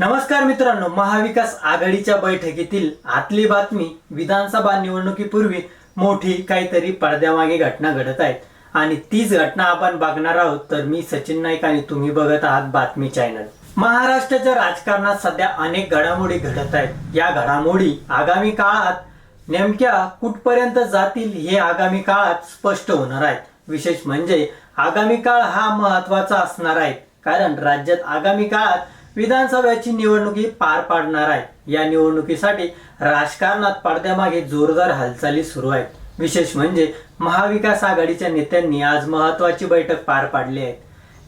नमस्कार मित्रांनो महाविकास आघाडीच्या बैठकीतील आतली बातमी विधानसभा निवडणुकीपूर्वी मोठी काहीतरी पडद्यामागे घटना घडत आहेत. आणि तीच घटना आपण बघणार आहोत तर मी सचिन नाईक आणि तुम्ही बघत आहात बातमी चॅनल. महाराष्ट्राच्या राजकारणात सध्या अनेक घडामोडी घडत आहेत. या घडामोडी आगामी काळात नेमक्या कुठपर्यंत जातील हे आगामी काळात स्पष्ट होणार आहेत. विशेष म्हणजे आगामी काळ हा महत्त्वाचा असणार आहे. कारण राज्यात आगामी काळात विधानसभेची निवडणुकी पार पाडणार आहे. या निवडणुकीसाठी राजकारणात पडद्यामागे जोरदार हालचाली सुरू आहेत. विशेष म्हणजे महाविकास आघाडीच्या नेत्यांनी आज महत्वाची बैठक पार पाडली आहे.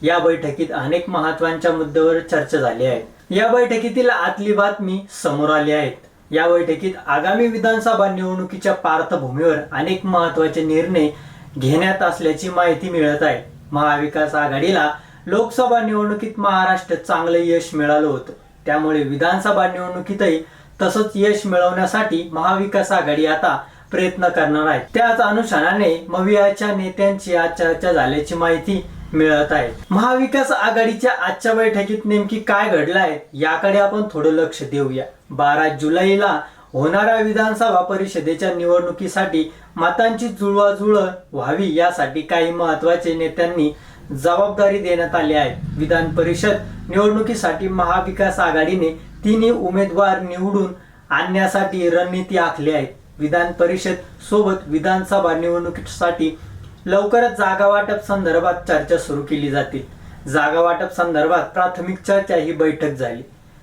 या बैठकीत अनेक महत्त्वाच्या मुद्द्यावर चर्चा झाली आहे. या बैठकीतील आतली बातमी समोर आली आहेत या बैठकीत आगामी विधानसभा निवडणुकीच्या पार्श्वभूमीवर अनेक महत्त्वाचे निर्णय घेण्यात असल्याची माहिती मिळत आहे. महाविकास आघाडीला लोकसभा निवडणुकीत महाराष्ट्र चांगलं यश मिळालं होतं. त्यामुळे विधानसभा निवडणुकीतही तसंच यश मिळवण्यासाठी महाविकास आघाडी आता प्रयत्न करणार आहे. त्याच अनुषंगाने मवियाच्या नेत्यांची आज चर्चा झाल्याची माहिती मिळत आहे. महाविकास आघाडीच्या आजच्या बैठकीत नेमकी काय घडलं आहे याकडे आपण थोडं लक्ष देऊया. बारा जुलैला होणाऱ्या विधानसभा परिषदेच्या निवडणुकीसाठी मतांची जुळवाजुळव व्हावी यासाठी काही महत्त्वाचे नेत्यांनी जबाबदारी देण्यात आली आहे. विधान परिषद निवडणुकीसाठी महाविकास आघाडीने तिन्ही उमेदवार निवडून आणण्यासाठी रणनीती आखली आहे. विधान परिषद सोबत विधानसभा निवडणुकीसाठी लवकरच जागा वाटप संदर्भात चर्चा सुरू केली जातील. जागा वाटप संदर्भात प्राथमिक चर्चा ही बैठक झाली.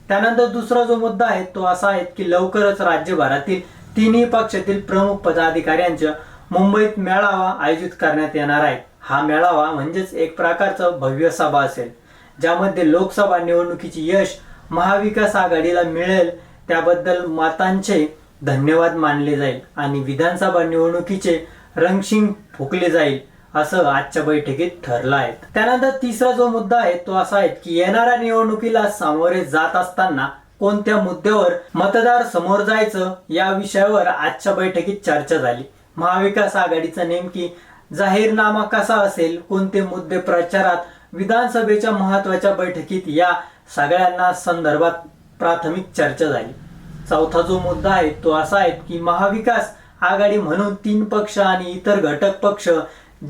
त्यानंतर दुसरा जो मुद्दा आहे तो असा आहे की लवकरच राज्यभरातील तिन्ही पक्षातील प्रमुख पदाधिकाऱ्यांच्या मुंबईत मेळावा आयोजित करण्यात येणार आहे. हा मेळावा म्हणजेच एक प्रकारचं भव्य सभा असेल ज्यामध्ये लोकसभा निवडणुकीची यश महाविकास आघाडीला मिळेल त्याबद्दल मातांचे धन्यवाद मानले जाईल आणि विधानसभा निवडणुकीचे रंगशिंग फुकले जाईल असं आजच्या बैठकीत ठरलं आहे. त्यानंतर तिसरा जो मुद्दा आहे तो असा आहे की येणाऱ्या निवडणुकीला सामोरे जात असताना कोणत्या मुद्द्यावर मतदार समोर जायचं या विषयावर आजच्या बैठकीत चर्चा झाली. महाविकास आघाडीचा नेमकी जाहीरनामा कसा असेल कोणते मुद्दे प्रचारात विधानसभेच्या महत्त्वाच्या बैठकीत या सगळ्यांना संदर्भात प्राथमिक चर्चा झाली. चौथा जो मुद्दा आहे तो असा आहे की महाविकास आघाडी म्हणून तीन पक्ष आणि इतर घटक पक्ष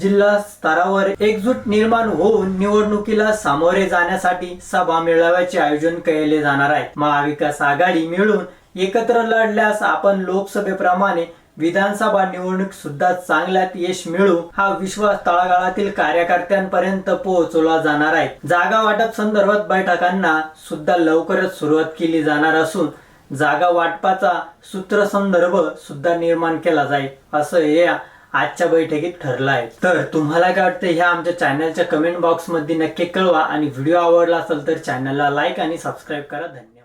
जिल्हा स्तरावर एकजूट निर्माण होऊन निवडणुकीला सामोरे जाण्यासाठी सभा मेळाव्याचे आयोजन केले जाणार आहे. महाविकास आघाडी मिळून एकत्र लढल्यास आपण लोकसभेप्रमाणे विधानसभा निवडणूक सुद्धा चांगल्यात यश मिळू हा विश्वास तळागाळातील कार्यकर्त्यांपर्यंत पोहोचवला जाणार आहे. जागा वाटप संदर्भात बैठकांना सुद्धा लवकरच सुरुवात केली जाणार असून जागा वाटपाचा सूत्रसंदर्भ सुद्धा निर्माण केला जाईल असं हे आजच्या बैठकीत ठरलं आहे. तर तुम्हाला काय वाटतं ह्या आमच्या चॅनलच्या कमेंट बॉक्समध्ये नक्की कळवा आणि व्हिडिओ आवडला असेल तर चॅनलला लाईक आणि सबस्क्राईब करा. धन्यवाद.